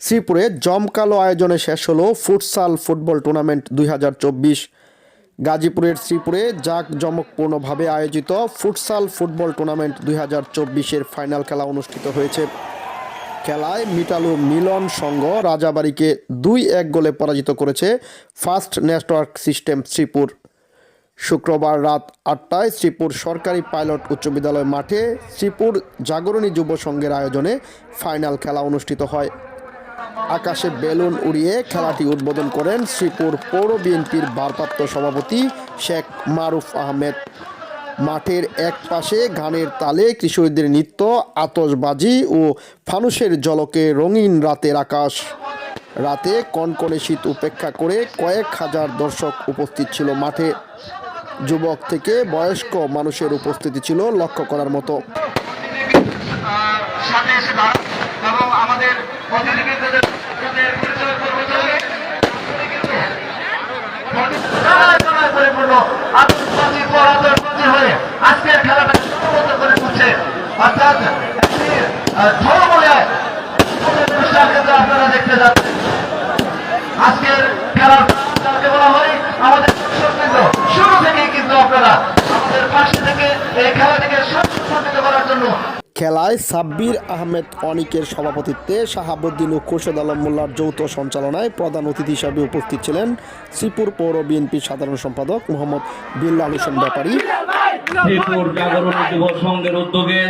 শ্রীপুরে জমকালো আয়োজনে শেষ হলো ফুটসাল ফুটবল টুর্নামেন্ট দুই হাজার চব্বিশ। গাজীপুরের শ্রীপুরে জাঁকজমকপূর্ণভাবে আয়োজিত ফুটসাল ফুটবল টুর্নামেন্ট দুই হাজার চব্বিশের ফাইনাল খেলা অনুষ্ঠিত হয়েছে। খেলায় মিটালু মিলন সংঘ রাজাবাড়িকে দুই এক গোলে পরাজিত করেছে ফার্স্ট নেটওয়ার্ক সিস্টেম শ্রীপুর। শুক্রবার রাত আটটায় শ্রীপুর সরকারি পাইলট উচ্চ বিদ্যালয় মাঠে শ্রীপুর জাগরণী যুব সংঘের আয়োজনে ফাইনাল খেলা অনুষ্ঠিত হয়। আকাশে বেলুন উড়িয়ে খেলাটি উদ্বোধন করেন শ্রীপুর পৌর বিএনপির ভারপ্রাপ্ত সভাপতি শেখ মারুফ আহমেদ। মাঠের এক পাশে গানের তালে কিশোরীদের নৃত্য আতশবাজি ও ফানুসের জলকে রঙিন রাতের আকাশ। রাতে কনকনে শীত উপেক্ষা করে কয়েক হাজার দর্শক উপস্থিত ছিল মাঠে। যুবক থেকে বয়স্ক মানুষের উপস্থিতি ছিল লক্ষ্য করার মতো। অতিথিবৃন্দদের খেলায় সাব্বির আহমেদ অনিকের সভাপতিত্বে শাহাবুদ্দিন ও খুরশেদ আলম মোল্লার যৌথ সঞ্চালনায় প্রধান অতিথি হিসাবে উপস্থিত ছিলেন শ্রীপুর পৌর বিএনপির সাধারণ সম্পাদক মোহাম্মদ বিল্লাল হোসেন ব্যাপারী। উদ্যোগে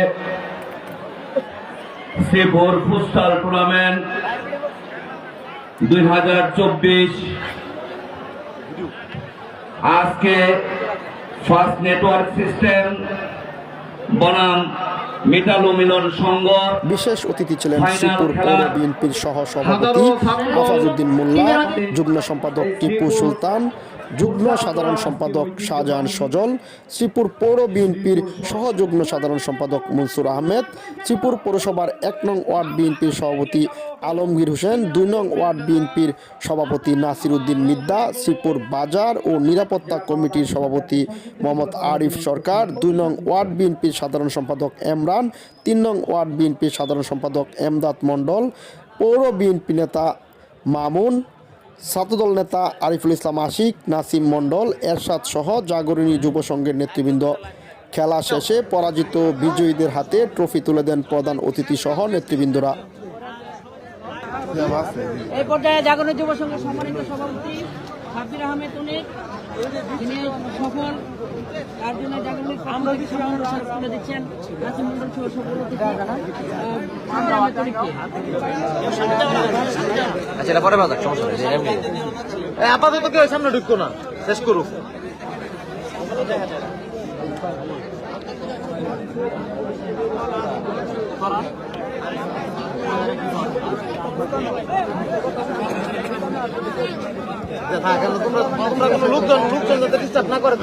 শ্রীপুর ফুটসাল টুর্নামেন্ট দুই হাজার চব্বিশ। আজকে ফার্স্ট নেটওয়ার্ক সিস্টেম বনাম সংঘ বিশেষ অতিথি ছিলেন শ্রীপুর পৌর বিএনপির সহ সভাপতি মফাজুদ্দিন মোল্লা যুগ্ম সম্পাদক টিপু সুলতান যুগ্ম সাধারণ সম্পাদক শাহজাহান সজল শ্রীপুর পৌর বিএনপির সহ যুগ্ম সাধারণ সম্পাদক মনসুর আহমেদ শ্রীপুর পৌরসভার এক নং ওয়ার্ড বিএনপির সভাপতি আলমগীর হোসেন, দুই নং ওয়ার্ড বিএনপির সভাপতি নাসির উদ্দিন মিদ্দা, শ্রীপুর বাজার ও নিরাপত্তা কমিটির সভাপতি মোহাম্মদ আরিফ সরকার, দুই নং ওয়ার্ড বিএনপির সাধারণ সম্পাদক এমরান, তিন নং ওয়ার্ড বিএনপির সাধারণ সম্পাদক এমদাদ মণ্ডল, পৌর বিএনপি নেতা মামুন, ছাত্রদল নেতা আরিফুল ইসলাম আশিক, নাসিম মণ্ডল, এরশাদ সহ জাগরণী যুব সংঘের নেতৃবৃন্দ। খেলা শেষে পরাজিত বিজয়ীদের হাতে ট্রফি তুলে দেন প্রধান অতিথি সহ নেতৃবৃন্দরা। এই পর্যায়ে জাগরণ যুব সংঘের সম্মানিত সভাপতি সাব্বির আহমেদ অনেক তিনি সফল তার জন্য জাগরণের আমরা তুলে দিচ্ছেন। নাসিম মন্ডল সহ আচ্ছা এটা পরে বাজার সমস্যা এই আপাতত কেউ সামনে ঢুকতো না শেষ করুক। থাকেন তোমরা কোনো লোকজন লোকজন যাতে ডিস্টার্ব না করে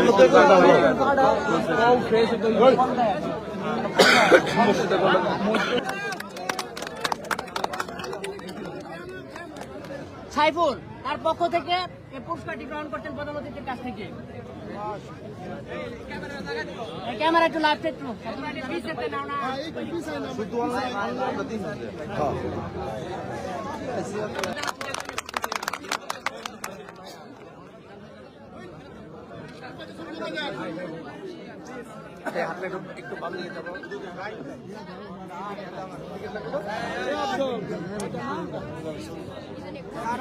সাইফুল তার পক্ষ থেকে এই পুরস্কারটি গ্রহণ করছেন প্রধান অতিথির কাছ থেকে। ক্যামেরা একটু লাইভ একটু তোমরা একটু